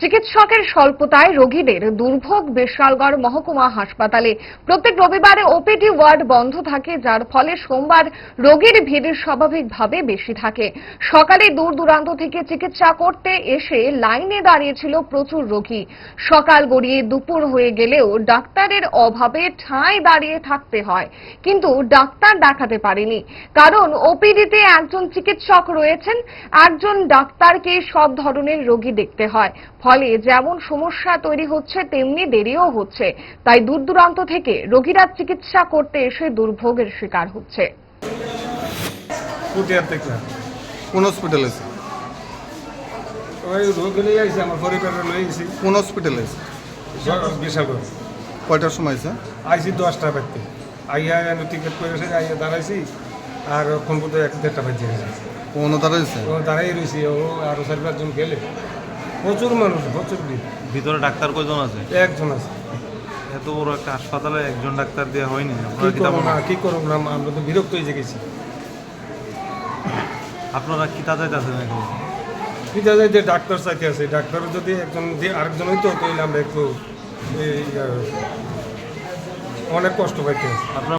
চিকিৎসকের স্বল্পতায় রোগীদের দুর্ভোগ বিশালগড় মহকুমা হাসপাতালে। প্রত্যেক রবিবারে ওপিডি ওয়ার্ড বন্ধ থাকে, যার ফলে সোমবার রোগীর ভিড় স্বাভাবিকভাবে বেশি থাকে। সকালে দূর দূরান্ত থেকে চিকিৎসা করতে এসে লাইনে দাঁড়িয়েছিল প্রচুর রোগী। সকাল গড়িয়ে দুপুর হয়ে গেলেও ডাক্তারের অভাবে ঠাঁই দাঁড়িয়ে থাকতে হয়, কিন্তু ডাক্তার দেখাতে পারেনি। কারণ ওপিডিতে একজন চিকিৎসক রয়েছেন, একজন ডাক্তারকে সব ধরনের রোগী দেখতে হয়। ফলে যেমন সমস্যা তৈরি হচ্ছে তেমনি দেরিও হচ্ছে। তাই দূর দূরান্ত থেকে রোগীরা চিকিৎসা করতে এসে দুর্ভোগের শিকার হচ্ছে। কোন হসপিটালে আছে ওই রোগ নিয়ে আইসি আমার পরিবারের কোন হসপিটালে আছে কয়টার সময় আছে আইসি দশটা বাজতে। আইয়া আমি টিকিট করেছি আইয়া দাঁড়াইছি আর কোন কোথাও এক দেড়টা বাজে গেছে। কোন দাঁড়াইছে? ও দাঁড়াই রয়েছি ও আরও চার পাঁচজন গেলে। প্রচুর মানুষ প্রচুর ভিড়। ভিতরে ডাক্তার কয়জন আছে? একজন আছে। এত বড় একটা হাসপাতালে একজন ডাক্তার দেওয়া হয়নি কি আপনারা কি করব না কি করব না আমরা তো বিরক্ত হয়ে গেছি। আপনারা কি তা চাইতেছেন এখন? ঠিক আছে যে ডাক্তার চাইতে আছে? ডাক্তার যদি একজন যে আরেকজন হইতো তাহলে আমরা একটু অনেক কষ্ট পাইতে আপনার